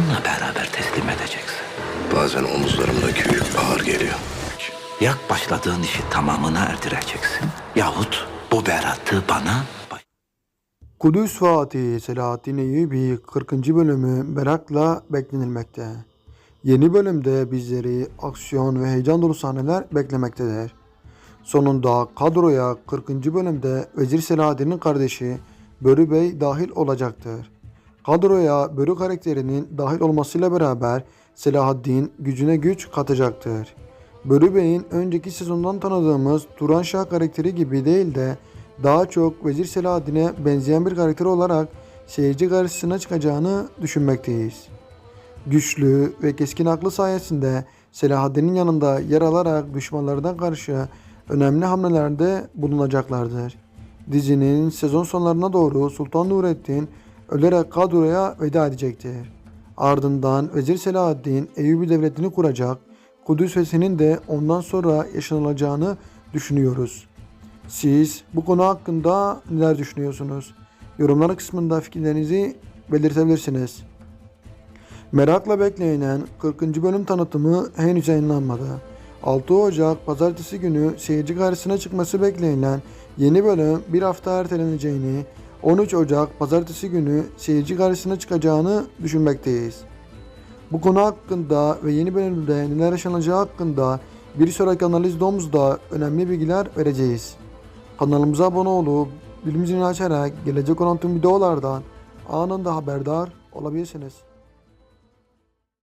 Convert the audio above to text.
arkadaşınla beraber teslim edeceksin. Bazen omuzlarımdaki yük ağır geliyor. Ya başladığın işi tamamına erdireceksin yahut bu beratı bana Kudüs Fatih Selahaddin Eyyubi 40. bölümü merakla beklenilmekte. Yeni bölümde bizleri aksiyon ve heyecan dolu sahneler beklemektedir. Sonunda kadroya 40. bölümde Vezir Selahaddin'in kardeşi Börü Bey dahil olacaktır. Kadroya Börü karakterinin dahil olmasıyla beraber Selahaddin gücüne güç katacaktır. Börü Bey'in önceki sezondan tanıdığımız Turan Şah karakteri gibi değil de daha çok Vezir Selahaddin'e benzeyen bir karakter olarak seyirci karşısına çıkacağını düşünmekteyiz. Güçlü ve keskin aklı sayesinde Selahaddin'in yanında yer alarak düşmanlardan karşı önemli hamlelerde bulunacaklardır. Dizinin sezon sonlarına doğru Sultan Nurettin ölerek kadroya veda edecektir. Ardından Vezir Selahaddin Eyyubi Devleti'ni kuracak, Kudüs fethinin de ondan sonra yaşanılacağını düşünüyoruz. Siz bu konu hakkında neler düşünüyorsunuz? Yorumlar kısmında fikirlerinizi belirtebilirsiniz. Merakla beklenen 40. bölüm tanıtımı henüz yayınlanmadı. 6 Ocak pazartesi günü seyirci karşısına çıkması beklenilen yeni bölüm bir hafta erteleneceğini, 13 Ocak pazartesi günü seyirci karşısına çıkacağını düşünmekteyiz. Bu konu hakkında ve yeni bölümde neler yaşanacağı hakkında bir sonraki analiz domuzda önemli bilgiler vereceğiz. Kanalımıza abone olup bildirim açarak gelecek olan tüm videolardan anında haberdar olabilirsiniz.